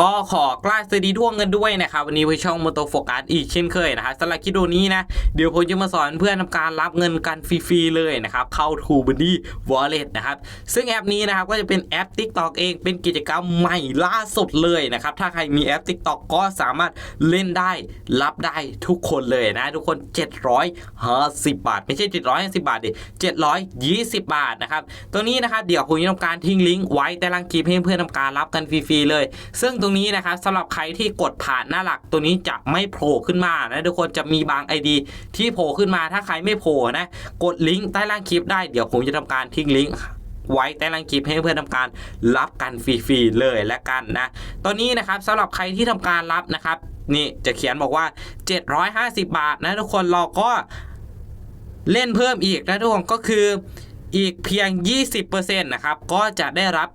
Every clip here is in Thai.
ก็ขอกล้าสดีทั่วเงินด้วยนะครับวันนี้ไปช่องมอเตอร์โฟกัสอีกเช่นเคยนะครับสำหรับคลิปวิดีโอนี้นะ เดี๋ยวผมจะมาสอนเพื่อนทำการรับเงินกันฟรีๆเลยนะครับ เข้า t o b u d d y Wallet นะครับ ซึ่งแอปนี้นะครับก็จะเป็นแอป TikTok เองเป็นกิจกรรมใหม่ล่าสุดเลยนะครับ ถ้าใครมีแอป TikTok ก็สามารถเล่นได้รับได้ทุกคนเลยนะ ทุกคน 750 บาท ไม่ใช่ 750 บาทดิ720 บาทนะครับตัวนี้นะครับเดี๋ยวผมจะทำการทิ้งลิงก์ไว้ใต้ล่างคลิปให้เพื่อนทำการรับกันฟรีๆเลย ซึ่งตรงนี้นะครับสำหรับใครที่กดผ่านหน้าหลักตัวนี้จะไม่โผล่ขึ้นมานะทุกคนจะมีบาง ID ที่โผล่ขึ้นมาถ้าใครไม่โผล่นะกดลิงก์ใต้ล่างคลิปได้เดี๋ยวผมจะทำการทิ้งลิงก์ไว้ใต้ล่างคลิปให้เพื่อนทำการรับกันฟรีๆเลยและกันนะตอนนี้นะครับสำหรับใครที่ทำการรับนะครับ นี่จะเขียนบอกว่า 750 บาทนะทุกคนเราก็เล่นเพิ่มอีกนะทุกคนก็คือ อีกเพียง 20%นะครับก็จะได้รับ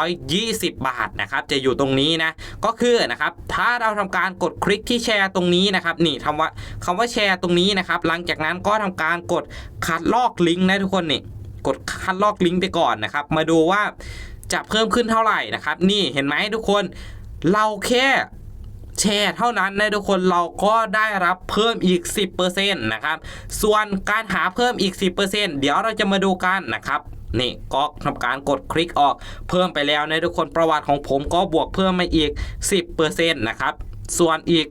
720 บาทนะครับจะอยู่ตรงนี้นะก็คือนะครับถ้าเราทำการกดคลิกที่แชร์ตรงนี้นะครับนี่คำว่าคำว่าแชร์ตรงนี้นะครับหลังจากนั้นก็ทำการกดคัดลอกลิงก์นะทุกคนนี่กดคัดลอกลิงก์ไปก่อนนะครับมาดูว่าจะเพิ่มขึ้นเท่าไหร่นะครับนี่เห็นไหมทุกคนเราแค่ แชร์เท่านั้นนะทุกคนเราก็ได้รับเพิ่มอีก 10%นะครับ ส่วนการหาเพิ่มอีก 10%เดี๋ยวเราจะมาดูกันนะครับนี่ก็ทำการกดคลิกออกเพิ่มไปแล้วนะทุกคนประวัติของผมก็บวกเพิ่มมาอีก 10%นะครับ ส่วนอีก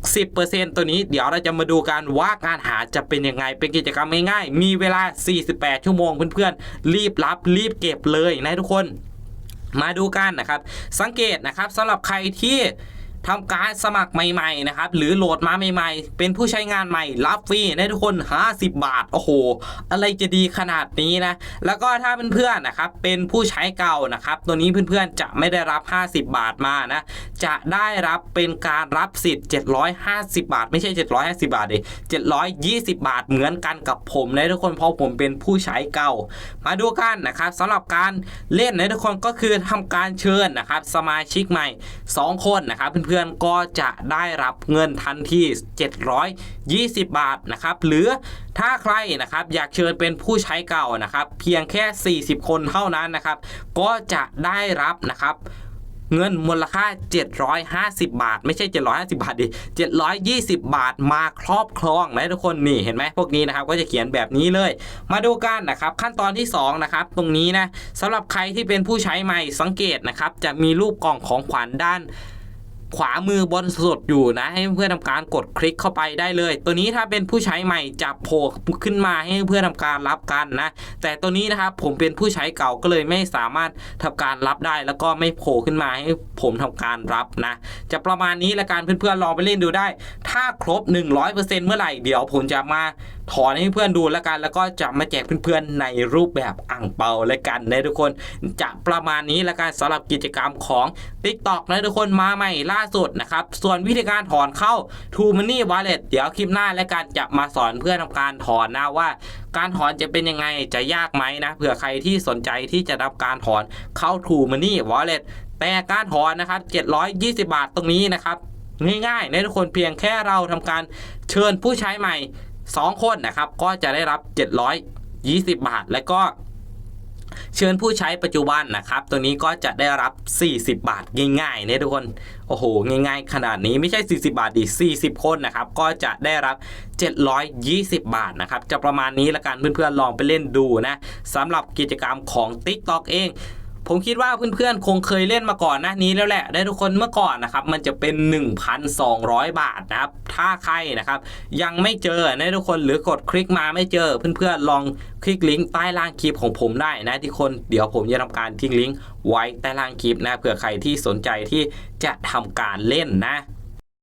10%ตัวนี้เดี๋ยวเราจะมาดูกันว่าการหาจะเป็นยังไงเป็นกิจกรรมง่ายๆ มีเวลา 48 ชั่วโมงเพื่อนๆ รีบรับรีบเก็บเลยนะทุกคน มาดูกันนะครับ สังเกตนะครับสำหรับใครที่ ทำการสมัครใหม่ๆนะครับหรือโหลดมาใหม่ๆ เป็นผู้ใช้งานใหม่รับฟรีนทุกคน 50 บาทโอ้โห อะไรจะดีขนาดนี้นะ แล้วก็ถ้าเพื่อนๆนะครับเป็นผู้ใช้เก่านะครับ ตัวนี้เพื่อนๆจะไม่ได้รับ 50 บาทมานะ จะได้รับเป็นการรับสิทธิ์ 750 บาท ไม่ใช่ 750 บาทดิ720 บาทเหมือนกันกับผมนะทุกคนเพราะผมเป็นผู้ใช้เก่า มาดูกันนะครับสำหรับการเล่นนะทุกคนก็คือทำการเชิญนะครับสมาชิกใหม่ 2 คนนะครับเพื่อนๆก็จะได้รับเงินทันที720 บาทนะครับ หรือถ้าใครนะครับอยากเชิญเป็นผู้ใช้เก่านะครับ เพียงแค่ 40 คนเท่านั้นนะครับ ก็จะได้รับนะครับเงินมูลค่า 750 บาท ไม่ใช่ 750 บาทดิ720 บาทมาครอบครองนะทุกคนนี่เห็นไหมพวกนี้นะครับก็จะเขียนแบบนี้เลย มาดูกันนะครับขั้นตอนที่2นะครับตรงนี้นะสำหรับใครที่เป็นผู้ใช้ใหม่สังเกตนะครับจะมีรูปกล่องของขวัญด้าน ขวามือบนสุดอยู่นะ ให้เพื่อนทำการกดคลิกเข้าไปได้เลย ตัวนี้ถ้าเป็นผู้ใช้ใหม่จะโผล่ขึ้นมาให้เพื่อนทำการรับกันนะ แต่ตัวนี้นะครับผมเป็นผู้ใช้เก่าก็เลยไม่สามารถทำการรับได้ แล้วก็ไม่โผล่ขึ้นมาให้ผมทำการรับนะ จะประมาณนี้ละกันเพื่อนๆลองไปเล่นดูได้ ถ้าครบ 100%เมื่อไหร่เดี๋ยวผมจะมาถอนให้เพื่อนดูแล้วกัน แล้วก็จะมาแจกเพื่อนๆในรูปแบบอ่างเปาเลยกันนะทุกคนจะประมาณนี้ละกันสำหรับกิจกรรมของ TikTok นะทุกคนมาใหม่ล่าสุดนะครับ ส่วนวิธีการถอนเข้า True Money Wallet เดี๋ยวคลิปหน้าและกันจะมาสอนเพื่อนทำการถอนนะว่า การถอนจะเป็นยังไงจะยากไหมนะเผื่อใครที่สนใจที่จะรับการถอนเข้า True Money Wallet แต่การถอนนะครับ 720 บาทตรงนี้นะครับ ง่ายๆนะทุกคนเพียงแค่เราทำการเชิญผู้ใช้ใหม่ 2 คนนะครับก็จะได้รับ 720 บาท แล้วก็เชิญผู้ใช้ปัจจุบันนะครับ ตัวนี้ก็จะได้รับ 40 บาทง่ายๆเนี่ยทุกคน โอ้โห ง่ายๆ ขนาดนี้ไม่ใช่ 40 บาทดิ40 คนนะครับ ก็จะได้รับ 720 บาทนะครับ จะประมาณนี้ละกันเพื่อนๆ ลองไปเล่นดูนะสำหรับกิจกรรมของ TikTok เอง ผมคิดว่าเพื่อนๆ คงเคยเล่นมาก่อนหน้านี้แล้วแหละ ได้ทุกคนเมื่อก่อนนะครับ มันจะเป็น 1,200 บาทนะครับ ถ้าใครนะครับ ยังไม่เจอนะทุกคนหรือกดคลิกมาไม่เจอ เพื่อนๆ ลองคลิกลิงก์ใต้ล่างคลิปของผมได้นะทุกคนเดี๋ยวผมจะทำการทิ้งลิงก์ไว้ใต้ล่างคลิปนะเผื่อใครที่สนใจที่จะทำการเล่นนะ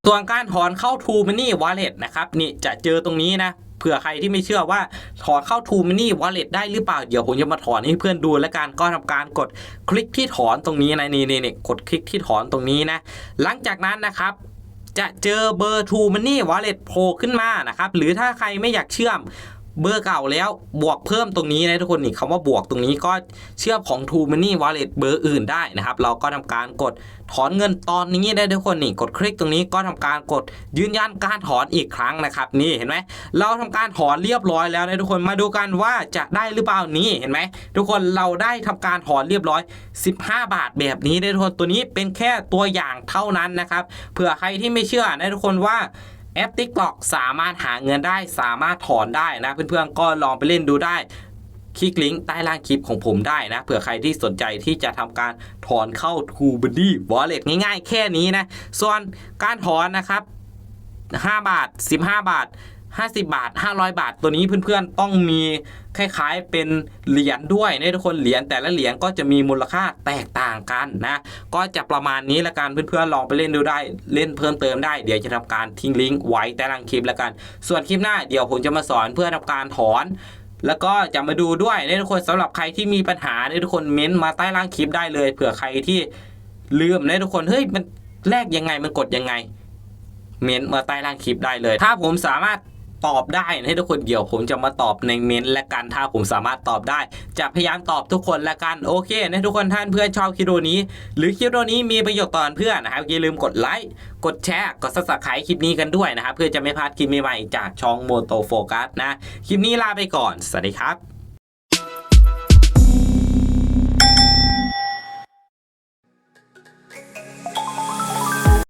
ส่วนการถอนเข้า True Money Wallet นะครับนี่จะเจอตรงนี้นะ เผื่อใครที่ไม่เชื่อว่าถอนเข้า t ูมินี่วอลเล็ตได้หรือเปล่า เดี๋ยวผมจะมาถอนให้เพื่อนดูและการก็ทำการกดคลิกที่ถอนตรงนี้นะนี่นี่กดคลิกที่ถอนตรงนี้นะ หลังจากนั้นนะครับจะเจอเบอร์ t ูมินี่วอลเล็ตโผล่ขึ้นมานะครับหรือถ้าใครไม่อยากเชื่อม เบอร์เก่าแล้วบวกเพิ่มตรงนี้นะทุกคนนี่คำว่าบวกตรงนี้ก็เชื่อมของ t ูมันนี่ Wallet เบอร์อื่นได้นะครับ เราก็ทำการกดถอนเงินตอนนี้ได้ทุกคนนี่กดคลิกตรงนี้ก็ทำการกดยืนยันการถอนอีกครั้งนะครับนี่เห็นไหมเราทำการถอนเรียบร้อยแล้วนะทุกคนมาดูกันว่าจะได้หรือเปล่านี่เห็นไหมทุกคนเราได้ทำการถอนเรียบร้อย 15 บาทแบบนี้ได้ทุกคนตัวนี้เป็นแค่ตัวอย่างเท่านั้นนะครับเผื่อใครที่ไม่เชื่อนะทุกคนว่า แอป TikTok สามารถหาเงินได้สามารถถอนได้นะ เพื่อนๆ ก็ลองไปเล่นดูได้ คลิกลิงก์ใต้ล่างคลิปของผมได้นะ เผื่อใครที่สนใจที่จะทำการถอนเข้า t o b u d d y Wallet ง่ายๆ แค่นี้นะ ส่วนการถอนนะครับ 5 บาท 15 บาท 50 บาท 500 บาท ตัวนี้เพื่อนๆต้องมีคล้ายๆเป็นเหรียญด้วยนะทุกคนเหรียญแต่ละเหรียญก็จะมีมูลค่าแตกต่างกันนะ ก็จะประมาณนี้ละกันเพื่อนๆลองไปเล่นดูได้เล่นเพิ่มเติมได้เดี๋ยวจะทำการทิ้งลิงก์ไว้ใต้ล่างคลิปละกัน ส่วนคลิปหน้าเดี๋ยวผมจะมาสอนเพื่อทำการถอนแล้วก็จะมาดูด้วยนะทุกคนสำหรับใครที่มีปัญหานี่ยทุกคนเม้นต์มาใต้ล่างคลิปได้เลยเผื่อใครที่ลืมนะทุกคนเฮ้ยมันแลกยังไงมันกดยังไง เม้นต์มาใต้ล่างคลิปได้เลย ถ้าผมสามารถ ตอบได้ให้ทุกคนเดี๋ยวผมจะมาตอบในเมนต์และกันถ้าผมสามารถตอบได้ จะพยายามตอบทุกคนและกันโอเคนะทุกคนท่านเพื่อนชอบคลิปนี้ หรือคลิปนี้มีประโยชน์ต่อเพื่อนนะครับอย่าลืมกดไลค์กดแชร์กดซับสไครต์คลิปนี้กันด้วยนะครับเพื่อจะไม่พลาดคลิปใหม่ๆจากช่องโมโตโฟกัสนะคลิปนี้ลาไปก่อนสวัสดีครับ